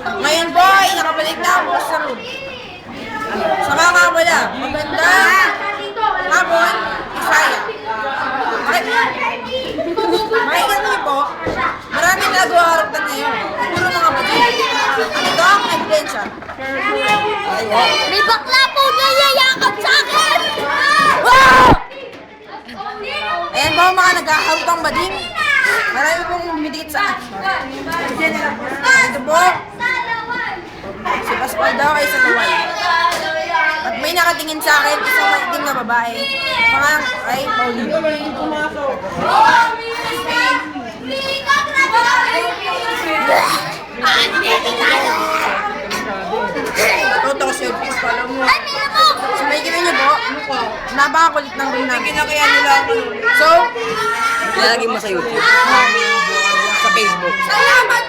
Ngayon boy, nakabalik na ako sa room. Sa mga nga wala, maganda. Hapon, Isaya. Makikita niyo po, marami nagawa na ngayon. Puro mga bagay. Ito ang ebidensya. May bakla po niyayakap sa akin! Ayan po mga nag-ahawtang bading. Marami pong bumidikit sa akin. Pascual daw ay sa luwal. At may nakatingin sa akin, isang maitim na babae. Pangalang ay Paulina. Ito ko siya, pala mo. So may niyo po, napakakulit ng room namin. Kinakaya nila ako. So, Ilalagay mo sa YouTube. Sa Facebook. salamat